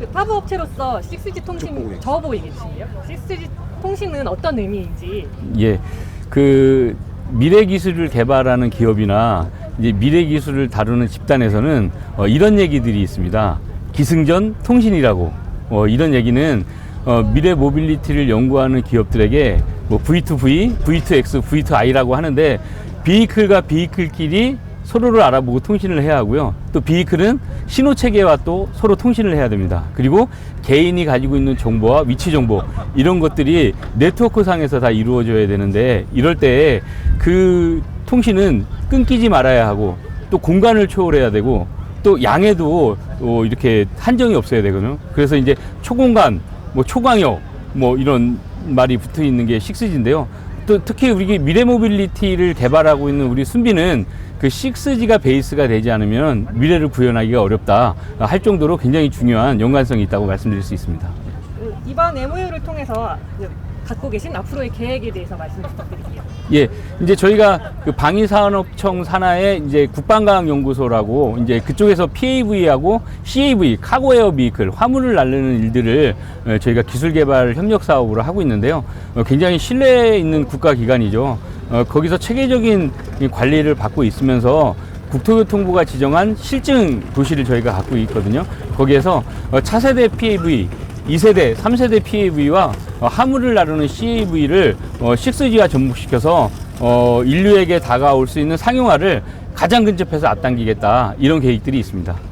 그 파브 업체로서 6G 통신 쭉 보고 저 보고 얘기해 주실래요? 6G 통신은 어떤 의미인지 예, 그 미래 기술을 개발하는 기업이나 이제 미래 기술을 다루는 집단에서는 어, 이런 얘기들이 있습니다. 기승전 통신이라고 어, 이런 얘기는 어, 미래 모빌리티를 연구하는 기업들에게 뭐 V2V, V2X, V2I라고 하는데 비이클과 비이클끼리 서로를 알아보고 통신을 해야 하고요. 또 비이클은 신호 체계와 또 서로 통신을 해야 됩니다. 그리고 개인이 가지고 있는 정보와 위치 정보 이런 것들이 네트워크 상에서 다 이루어져야 되는데 이럴 때 그 통신은 끊기지 말아야 하고 또 공간을 초월해야 되고 또 양에도 어, 이렇게 한정이 없어야 되거든요. 그래서 이제 초공간, 뭐 초광역, 뭐 이런 말이 붙어 있는 게 6G인데요. 또 특히 우리 미래 모빌리티를 개발하고 있는 우리 순비는 그 6G가 베이스가 되지 않으면 미래를 구현하기가 어렵다 할 정도로 굉장히 중요한 연관성이 있다고 말씀드릴 수 있습니다. 그 이번 MOU를 통해서 그 갖고 계신 앞으로의 계획에 대해서 말씀 부탁드릴게요. 예, 이제 저희가 그 방위산업청 산하의 이제 국방과학연구소라고 이제 그쪽에서 PAV하고 CAV, 카고에어 비클, 화물을 날르는 일들을 어, 저희가 기술 개발 협력 사업으로 하고 있는데요. 어, 굉장히 신뢰 있는 국가 기관이죠. 어, 거기서 체계적인 이 관리를 받고 있으면서 국토교통부가 지정한 실증 도시를 저희가 갖고 있거든요. 거기에서 어, 차세대 PAV, 2세대, 3세대 PAV와 어, 화물을 나르는 CAV를 어, 6G와 접목시켜서 어, 인류에게 다가올 수 있는 상용화를 가장 근접해서 앞당기겠다 이런 계획들이 있습니다.